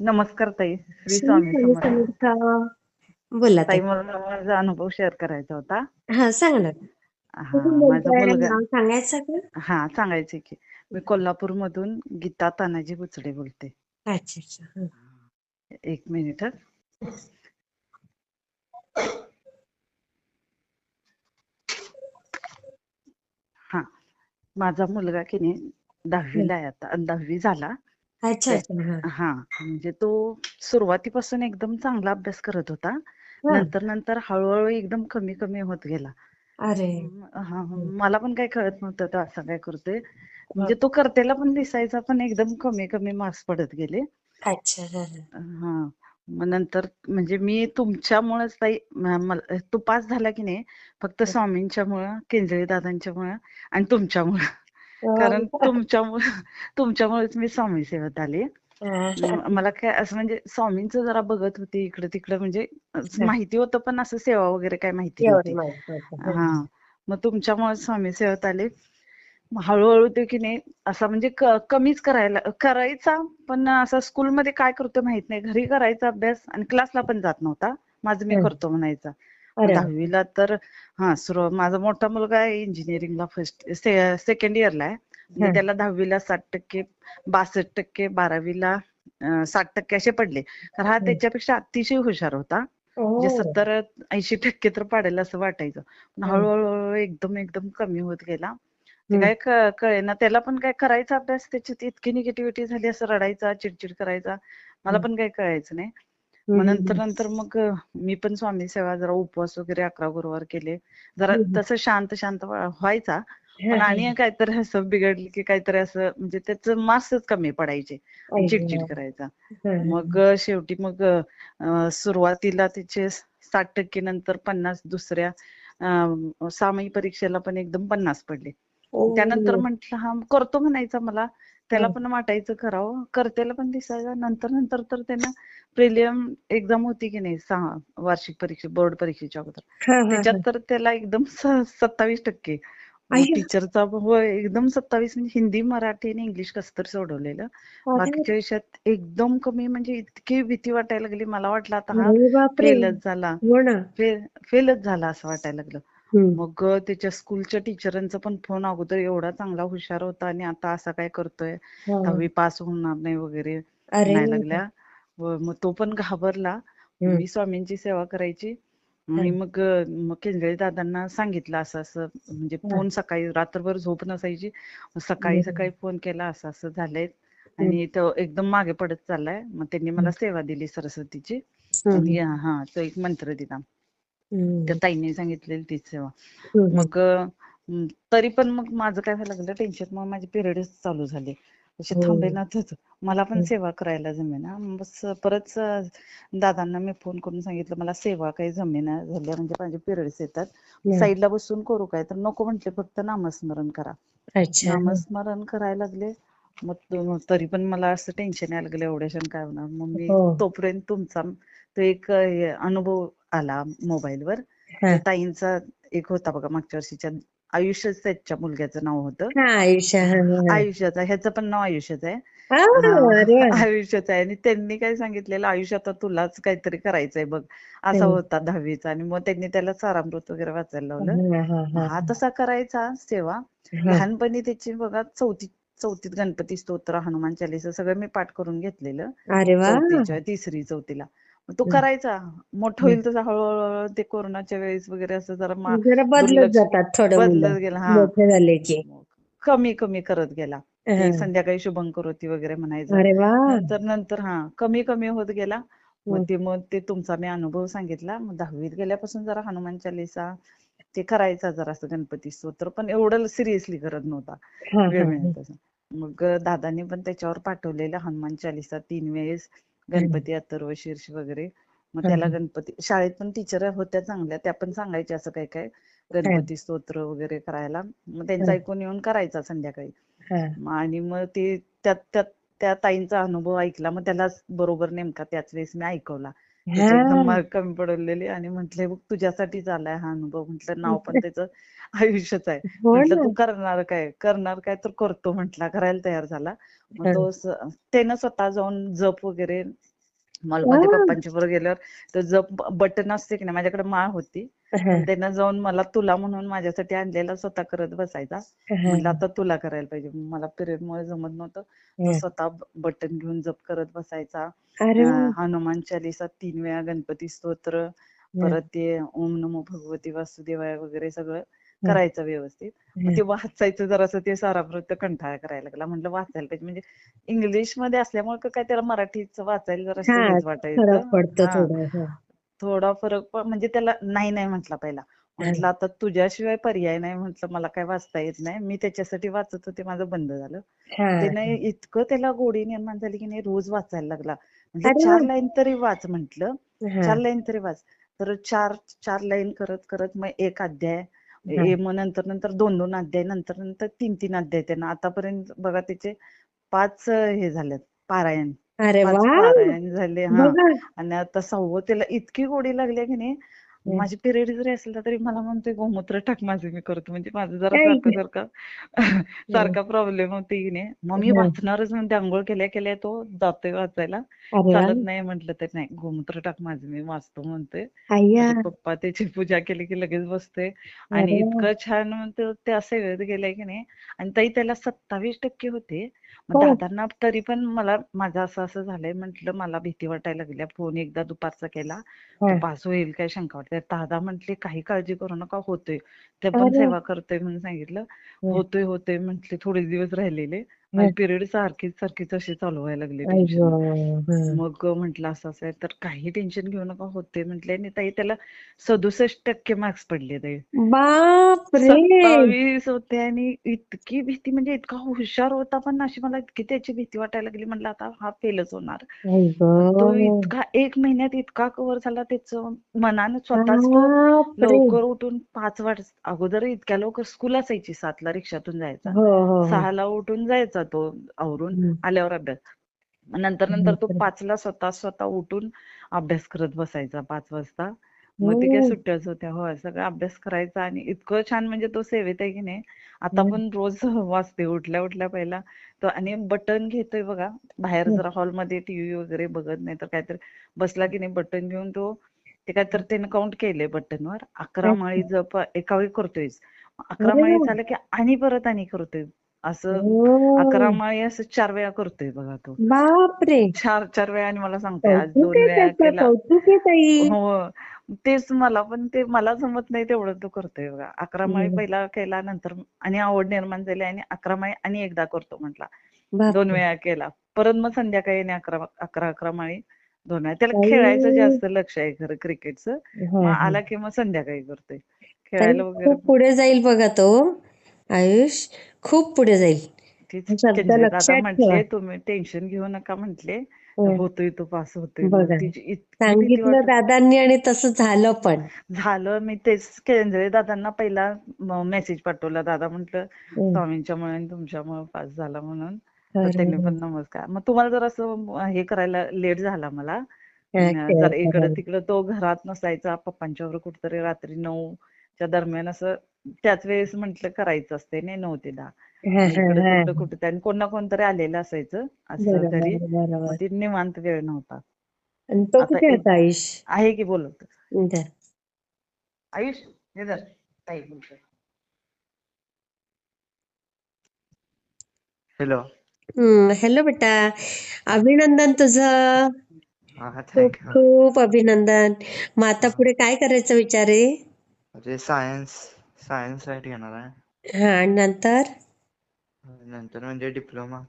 नमस्कार ताई श्री स्वामी समर्थ. बोला ताई. मला माझा अनुभव शेअर करायचा होता. हा सांगा ना. हा कुठून माझा बोलताय मुलगा नाव सांगायचं का? हा सांगायचे की मी कोल्हापूर मधून गीता तानाजी बुचडे बोलते. अच्छा अच्छा. एक मिनिट हं. हा माझा मुलगा की नाही दहावीला आहे आता दहावी झाला. अच्छा अच्छा. हा. हा म्हणजे तो सुरुवातीपासून एकदम चांगला अभ्यास करत होता. हा. नंतर नंतर हळूहळू एकदम कमी कमी होत गेला. अरे. हा हा. मला पण काही कळत नव्हतं तो असं काय करतोय. म्हणजे तो करतेला पण दिसायचा पण एकदम कमी कमी मार्क्स पडत गेले. अच्छा हा, हा. हा. मग नंतर म्हणजे मी तुमच्यामुळेच ताई म- मला तो पास झाला की नाही फक्त स्वामींच्यामुळं केंजळे दादांच्यामुळं आणि तुमच्यामुळं. कारण तुमच्यामुळं तुमच्यामुळेच मी स्वामी सेवेत आले. मला काय असं म्हणजे स्वामींचं जरा बघत होते इकडे तिकडे म्हणजे माहिती होतं पण असं सेवा वगैरे काय माहिती नव्हती. हा. मग तुमच्यामुळे स्वामी सेवेत आले. हळूहळू ते की नाही असा म्हणजे कमीच करायला करायचा पण असं स्कूलमध्ये काय करतो माहीत नाही. घरी करायचा अभ्यास आणि क्लासला पण जात नव्हता. माझं मी. करतो म्हणायचा. दहावीला तर हा सुरू माझा मोठा मुलगा आहे इंजिनिअरिंगला फर्स्ट सेकंड इयरला आहे. त्याला दहावीला साठ टक्के बासष्ट टक्के बारावीला साठ टक्के असे पडले तर हा. त्याच्यापेक्षा अतिशय हुशार होता म्हणजे. सत्तर ऐंशी टक्के तर पाडेल असं वाटायचं पण. हळूहळू एकदम एकदम कमी होत गेला. काय क- कळेना त्याला पण काय करायचा अभ्यास त्याच्यात इतकी निगेटिव्हिटी झाली असं रडायचा चिडचिड करायचा मला. पण काही कळायचं नाही मग नंतर. नंतर मग मी पण स्वामी सेवा जरा उपवास वगैरे अकरा गुरुवार केले जरा. तसं शांत शांत व्हा- व्हायचा पण आणि. काहीतरी असं बिघडलं की काहीतरी असं म्हणजे त्याचं मार्क्सच कमी पडायचे चिडचिड. करायचा मग शेवटी मग सुरुवातीला तिचे साठ टक्के नंतर पन्नास दुसऱ्या सामायिक परीक्षेला पण एकदम पन्नास पडले त्यानंतर. म्हंटल हा करतो म्हणायचा मला त्याला. पण वाटायचं करावं. करतेला पण दिसायचं. नंतर नंतर तर त्यानं प्रिलियम एक्झाम होती की नाही? सहा वार्षिक परीक्षा बोर्ड परीक्षेच्या अगोदर. त्याच्यात. तर त्याला एकदम सत्तावीस टक्के. टीचरचा एकदम सत्तावीस म्हणजे हिंदी मराठी आणि इंग्लिश कसं तर सोडवलेलं बाकीच्या विषयात एकदम कमी म्हणजे इतकी भीती वाटायला लागली. मला वाटलं आता हा फेलच झाला. हो फेलच झाला असं वाटायला लागलं. मग त्याच्या स्कूलच्या टीचरांचा पण फोन अगोदर एवढा चांगला हुशार होता आणि आता असा काय करतोय. दहावी पास होणार नाही वगैरे म्हणायला लागल्या व मग तो पण घाबरला. मी स्वामींची सेवा करायची आणि मग मग केंद्रे दादांना सांगितलं असं असं म्हणजे. फोन सकाळी रात्रभर झोप नसायची सकाळी. सकाळी फोन केला असं असं झालंय. आणि तो एकदम मागे पडत चाललाय मग त्यांनी मला सेवा दिली सरस्वतीची हं. हा तो एक मंत्र दिला. त्या ताईंनी सांगितलेली तीच सेवा. मग तरी पण मग माझं काय व्हायला लागलं टेन्शन मग माझे पिरियडच चालू झाले असे. थांबेनाच मला पण. सेवा करायला जमेना बस परत दादांना मी फोन करून सांगितलं मला सेवा काही जमेना झाल्या म्हणजे माझे पिरियड्स येतात. साईडला बसून करू काय तर नको म्हटले फक्त नामस्मरण करा. नामस्मरण करायला लागले मग तरी पण मला असं टेन्शन यायला लागलं एवढ्याशा काय होणार. मग मी हो. तोपर्यंत तुमचा तो एक अनुभव आला मोबाईलवर. ताईंचा एक होता बघा मागच्या वर्षीच्या आयुष्य त्याच्या मुलग्याचं नाव होतं. आयुष्य. आयुष्याचा ह्याचं पण नाव आयुष्याचं आहे. आयुष्याचं आहे. आणि त्यांनी काय सांगितलेलं आयुष्यात आता तुलाच काहीतरी करायचंय बघ. असा. होता दहावीचा. आणि मग त्यांनी त्याला सारामृत वगैरे वाचायला लावलं. हा, तसा करायचा सेवा. लहानपणी त्याची बघा चौथी चौथीत गणपती स्तोत्र हनुमान चालीसा सगळं मी पाठ करून घेतलेलं. अरे वा! चौथीच्या तिसरी चौथीला. तो. करायचा. मोठं. होईल तसं हळूहळू ते कोरोनाच्या वेळेस वगैरे असं जरा बदलत जातात बदलत गेला. हा. कमी कमी करत गेला. संध्याकाळी शुभंकरोती वगैरे म्हणायचा. नंतर नंतर हा. कमी कमी होत गेला. मग. ते मग ते तुमचा मी अनुभव सांगितला. मग दहावीत गेल्यापासून जरा हनुमान चालीसा ते करायचा जरा असं गणपती स्तोत्र. पण एवढं सिरियसली करत नव्हता. वेळ मग दादांनी पण त्याच्यावर पाठवलेलं हनुमान चालीसा तीन वेळेस गणपती अथर्व शीर्ष वगैरे. मग त्याला. गणपती शाळेत पण टीचर होत्या चांगल्या त्या पण सांगायच्या असं काय काय गणपती स्तोत्र वगैरे करायला. मग त्यांचं. ऐकून येऊन करायचा संध्याकाळी. आणि मग ते त्या ताईंचा अनुभव ऐकला. मग त्याला बरोबर नेमका त्याच वेळेस मी ऐकवला. एकदम मार्क कमी पडलेले आणि म्हटले बघ तुझ्यासाठीच आलाय हा अनुभव. म्हटलं नाव पण त्याचं आयुष्यच आहे. हो म्हटलं तू करणार काय? करणार काय तर करतो. म्हटला करायला तयार झाला. मग. तो त्यानं स्वतः जाऊन जप वगैरे मॉलमध्ये वा. पप्पांच्या बरोबर गेल्यावर तो जप बटन असते की नाही माझ्याकडे माळ होती. हा, त्यानं जाऊन मला तुला म्हणून माझ्यासाठी आणलेला स्वतः करत बसायचा. हा, म्हटलं आता तुला करायला पाहिजे. मला पिरियड मुळे जमत नव्हतं. हा. स्वतः बटन घेऊन जप करत बसायचा. हनुमान चालीसा तीन वेळा गणपती स्तोत्र परत ते ओम नमो भगवती वासुदेवाय वगैरे सगळं. करायचं व्यवस्थित. ते वाचायचं जरासं ते साराप्रत कंटाळा करायला लागला. म्हटलं वाचायला पाहिजे. म्हणजे इंग्लिशमध्ये असल्यामुळे काय त्याला मराठीचं वाचायला जरा वाटायचं. हा. थोडा फरक पण म्हणजे त्याला नाही नाही म्हटला पहिला. म्हटलं आता तुझ्याशिवाय पर्याय नाही म्हटलं मला काय वाचता येत नाही. मी त्याच्यासाठी वाचत होते माझं बंद झालं. हा त्याने इतकं त्याला गोडी निर्माण झाली की नाही रोज वाचायला लागला. म्हणजे चार. लाईन तरी वाच म्हंटल. चार लाईन तरी वाच. तर चार चार लाईन करत करत मग एक अध्याय. ए मग नंतर नंतर दोन दोन अध्याय नंतर नंतर तीन तीन अध्याय त्यांना. आतापर्यंत बघा त्याचे पाच हे झालेत पारायण. पाच पारायण झाले हा. आणि आता सहावं त्याला इतकी गोडी लागली की नाही हं. माझे पिरियड जरी असला तरी मला म्हणतोय गोमूत्र टाक माझे मी करतो. म्हणजे माझं जरा सारखं सारखं सारखा प्रॉब्लेम होते की नाही मग मी. वाचणारच म्हणते आंघोळ केल्या केल्या तो जातोय वाचायला. चालत नाही म्हटलं तर नाही. गोमूत्र टाक माझं मी वाचतो माझे पप्पा त्याची पूजा केली की लगेच बसते आणि. इतकं छान म्हणतो त्या सेवेत गेलाय की नाही. आणि ताई त्याला सत्तावीस टक्के होते. हो. दादांना तरी पण मला माझं असं असं झालंय म्हटलं मला भीती वाटायला लागल्या फोन एकदा दुपारचा केला. तो. पास होईल काय शंका वाटते दादा म्हटले काही काळजी करू नका होतोय ते पण सेवा करतोय म्हणून सांगितलं. होतोय होतोय म्हटले थोडे दिवस राहिलेले. माझे पिरियड सारखीच सारखीच असे चालू व्हायला लागले. मग म्हटलं असं असं आहे तर काही टेन्शन घेऊ नका होते म्हटले. आणि ताई त्याला सदुसष्ट टक्के मार्क्स पडले ताई. सत्तावीस होते आणि इतकी भीती म्हणजे इतका हुशार होता पण अशी मला इतकी त्याची भीती वाटायला लागली. म्हटलं आता हा फेलच होणार. तो. इतका एक महिन्यात इतका कव्हर झाला त्याचं मनानं स्वतःच लवकर उठून पाच वाजता अगोदर इतक्या लवकर स्कूल असायची सातला रिक्षातून जायचा. हो हो हो. सहाला उठून जायचा. तो आवरून. आल्यावर अभ्यास नंतर नंतर तो. पाचला स्वतः स्वतः उठून अभ्यास करत बसायचा पाच वाजता मग ते काय हो. सुट्ट्याच होत्या हो सगळा अभ्यास करायचा आणि इतकं छान म्हणजे तो सेवेत आहे की नाही आता. पण रोज वाचते उठल्या उठल्या पहिला तो आणि बटन घेतोय बघा बाहेर. जरा हॉलमध्ये टीव्ही वगैरे बघत नाही तर काहीतरी बसला की नाही बटन घेऊन तो ते काहीतरी त्याने काउंट केलंय बटनवर अकरा. माळी जप एका वेळी करतोय अकरा माळी. झालं की आणि परत आणि करतोय असं अकरा हो. माळी असं चार वेळा करतोय बघा तो. बाप रे चार चार वेळा आणि मला सांगतोय आज दोन वेळा केला. हो तेच मला पण ते मला जमत नाही तेवढं तो करतोय बघा. अकरा माळी. पहिला केला नंतर आणि आवड निर्माण झाली आणि अकरा माळी आणि एकदा करतो म्हटला. दोन वेळा केला. परत मग संध्याकाळी आणि अकरा अकरा अकरा माळी दोन वेळा. त्याला खेळायचं जास्त लक्ष आहे खरं क्रिकेटचं. हा मग हा. आला की मग संध्याकाळी करतोय. खेळायला वगैरे पुढे जाईल बघा तो. आयुष खूप पुढे जाईल. तुम्ही टेन्शन घेऊ नका म्हटले. हं. होतोय तो पास होतोय. सांगितलं दादांनी आणि तसं झालं पण. झालं. मी तेच केंद्रे दादांना पहिला मेसेज पाठवला. दादा म्हटलं हं. स्वामींच्या मुळे तुमच्यामुळे पास झाला म्हणून. त्यांनी. पण नमस्कार. मग तुम्हाला जर असं हे करायला लेट झाला मला जर इकडं. तिकडं तो घरात नसायचा पप्पांच्या बरोबर कुठेतरी रात्री नऊच्या दरम्यान असं त्याच वेळेस म्हंटल करायचं असते नाही नऊ ते दहा हा, हा, हा. कुठं आणि कोण ना कोणतरी आलेलं असायचं असं मग ते निवांत वेळ नव्हता. तो आता कुठे एक होता आयुष? आहे की बोलत इथं. आयुष हे धर ताई बोलतोय हॅलो. हम्म हॅलो बेटा. अभिनंदन तुझं. हा खूप थँक्यू खूप अभिनंदन. मग आता पुढे काय करायचा विचार? आहे म्हणजे सायन्स सायन्स साईड घेणार आहे. हा आणि नंतर? नंतर म्हणजे डिप्लोमा.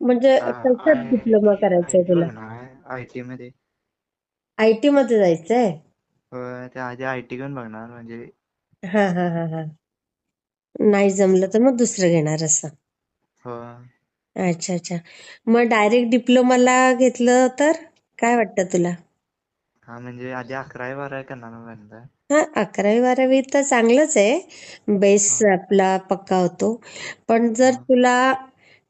म्हणजे कशात डिप्लोमा करायचा आहे तुला? आय टी मध्ये. आय टी मध्ये जायचंय? होय, त्या आधी आय टी पण बघणार म्हणजे हा हा हा हा. नाही जमलं तर मग दुसरं घेणार असं. होय. अच्छा अच्छा. मग डायरेक्ट डिप्लोमाला घेतलं तर? काय वाटतं तुला? हा म्हणजे आधी अकरावी बारावी करणार म्हणताय हा अकरावी बारावी तर चांगलंच आहे. बेस आपला पक्का होतो. पण जर तुला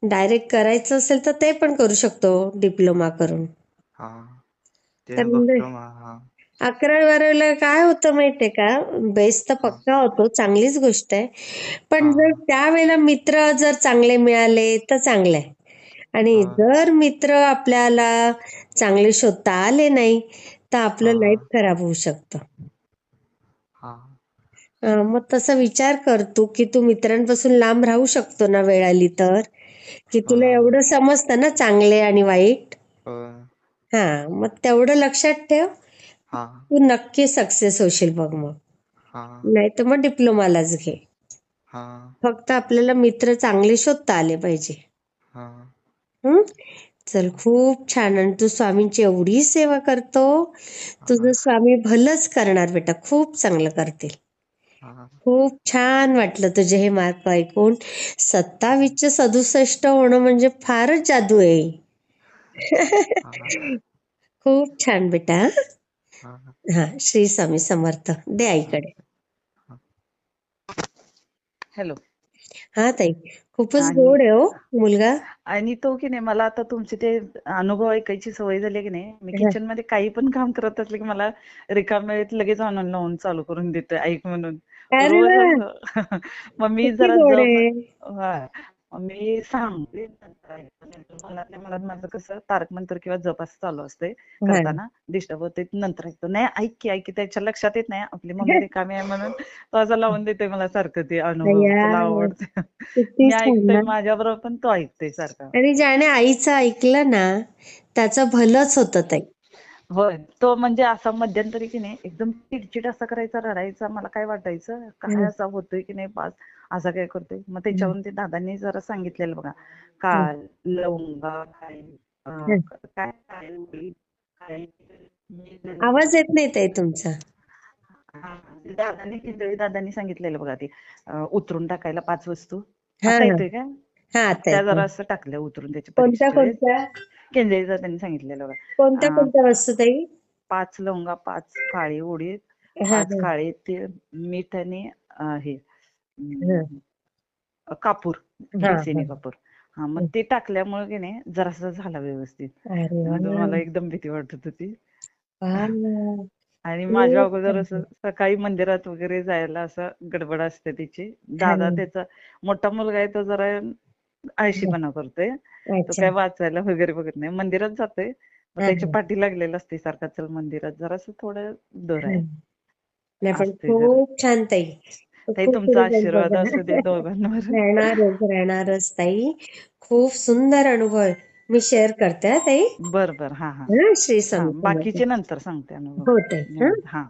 डायरेक्ट करायचं असेल तर ते पण करू शकतो डिप्लोमा करून. हा. ते तर बघतो मग हा. अकरावी बारावीला काय होतं माहितीये का? बेस तर पक्का होतो चांगलीच गोष्ट आहे. पण. जर त्यावेळेला मित्र जर चांगले मिळाले तर चांगलं आहे. आणि हा. जर मित्र आपल्याला चांगले शोधता आले नाही तर आपलं हा. लाईफ खराब होऊ शकतं. हा. मग तसा विचार कर तू की तू मित्रांपासून लांब राहू शकतो ना वेळ आली तर? की तुला हा. एवढं समजतं ना चांगले आणि वाईट? होय. हा मग तेवढं लक्षात ठेव. हा. तू नक्की सक्सेस होशील बघ मग. हा. नाही तर मग डिप्लोमालाच घे. हा. फक्त आपल्याला मित्र चांगले शोधता आले पाहिजे. हा. हं? चल खूप छान. आणि तू स्वामींची एवढी सेवा करतो. तुझं स्वामी भलंच करणार बेटा. खूप चांगलं करतील. खूप छान वाटलं तुझे हे मार्क ऐकून. सत्तावीसचे सदुसष्ट होणं म्हणजे फारच जादू आहे. खूप छान बेटा. हा हा. श्री स्वामी समर्थ. दे आईकडे. हॅलो. हा ताई. खूपच गोड आहे हो मुलगा. आणि तो की नाही मला आता तुमचे ते अनुभव ऐकायची सवय झाली की नाही. मी. किचनमध्ये काही पण काम करत असले की मला रिकाम्या वेळेत लगेच आणून लावून चालू करून देतोय ऐक म्हणून. मग मी जरा मी सांगते. ऐकतो. मनातल्या मनात माझं कसं तारक मंत्र किंवा जप असं चालू असते. करताना. डिस्टर्ब होते नंतर ऐकतो नाही ऐक की ऐक त्याच्या लक्षात येत नाही. आपली मम्मी रिकामी आहे म्हणून तो असं लावून देते मला सारखं ते अनुभव. आवडते. मी छान ऐकतोय ना. माझ्या बरोबर पण तो ऐकतोय सारखा. आणि ज्याने आईचं ऐकलं ना त्याचं भलंच होतं ताई होय तो म्हणजे असा मध्यंतरी की नाही एकदम चिडचिड असा करायचा रडायचा मला काय वाटायचं काय. असा होतोय की नाही पास असा काय करतोय. मग त्याच्यावरून ते दादांनी जरा सांगितलेलं बघा काल लवंगा काय. काय आवाज येत नाही ताई तुमचा. दादांनी किंजळी दादांनी सांगितलेलं बघा ते उतरून टाकायला पाच वस्तू. हा हा. येतोय का? त्या. जरा असं टाकल्या उतरून त्याच्या कोणत्या कोणत्या? केंजळी दादांनी सांगितलेलं बघा कोणत्या कोणत्या वस्तू ताई पाच लवंगा पाच काळी उडीद हा पाच हा काळे तीळ मीठ आणि अं, हे हा. अं, कापूर हा, बेसिनी हा. कापूर हा मग ते टाकल्यामुळे की नाही जरासं झाला व्यवस्थित अरे वा मला एकदम भीती वाटत होती वा. आणि माझ्या अगोदर. असं सकाळी मंदिरात वगैरे जायला असं गडबड असते तिची दादा. त्याचा मोठा मुलगा आहे तो जरा आळशीपणा करतोय. तो काय वाचायला वगैरे बघत नाही. मंदिरात जातोय. हा. पाठी लागलेला असते सारखा चल मंदिरात. जरासं थोडं दर आहे. खूप छान ताई. ताई तुमचा आशीर्वाद. असू दे दोघांवर. राहणारच राहणारच ताई. खूप सुंदर अनुभव मी शेअर करते ताई. बर बर. हा हा. श्री समर्थ. बाकीचे नंतर सांगते अनुभव. हो ताई हा.